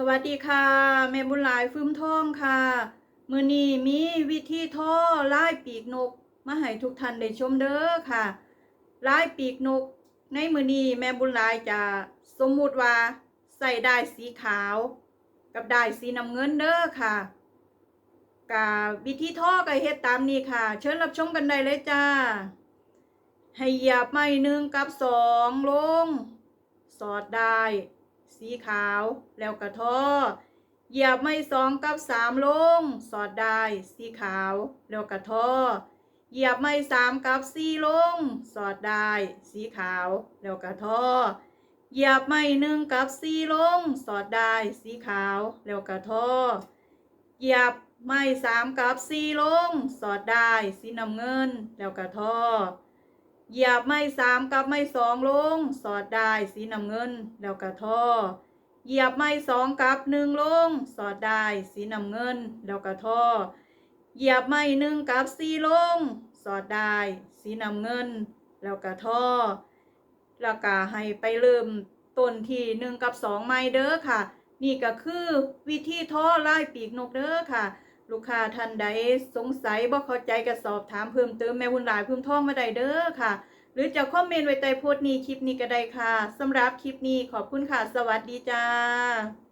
สวัสดีค่ะแม่บุญหลายฟื้มทองค่ะ มือนี้มีวิธีท่อลายปีกนก มาให้ทุกท่านได้ชมเด้อค่ะลายปีกนก ในมือนี้แม่บุญหลายจะสมมุติว่าใส่ได้สีขาว กับได้สีน้ำเงินเด้อค่ะกาวิธีท่อก็เฮ็ดตามนี้ค่ะ เชิญรับชมกันได้เลยจ้า ให้หยียบไม้หนึ่งกับสองลง สอดได้ สีขาว แล้วกระท้อเหยียบไม้สองกับสามลง สอดได้สีขาว แล้วกระท้อเหยียบไม้สามกับสี่ลง สอดได้สีขาว แล้วกระท้อเหยียบไม้หนึ่งกับสี่ลง สอดได้สีขาว แล้วกระท้อเหยียบไม้สามกับสี่ลง สอดได้สีน้ำเงิน แล้วกระท้อ เหยียบไม้สามกับไม้สองลง สอดได้สีน้ำเงิน แล้วกระท่อ เหยียบไม้สองกับหนึ่งลง สอดได้สีน้ำเงิน แล้วกระท่อ เหยียบไม้หนึ่งกับสี่ลง สอดได้สีน้ำเงิน แล้วกระท่อ แล้วก็ให้ไปเริ่มต้นที่หนึ่งกับสองไม้เด้อค่ะ นี่ก็คือวิธีท่อไลายปีกนกเด้อค่ะ ลูกค้าท่านใดสงสัยบ่เข้าใจก็สอบถามเพิ่มเติมแม่วุ่นหลายเพิ่มท่องมาได้เด้อค่ะ หรือจะคอมเมนต์ไว้ใต้โพสต์นี้คลิปนี้ก็ได้ค่ะสำหรับคลิปนี้ขอบคุณค่ะ สวัสดีจ้า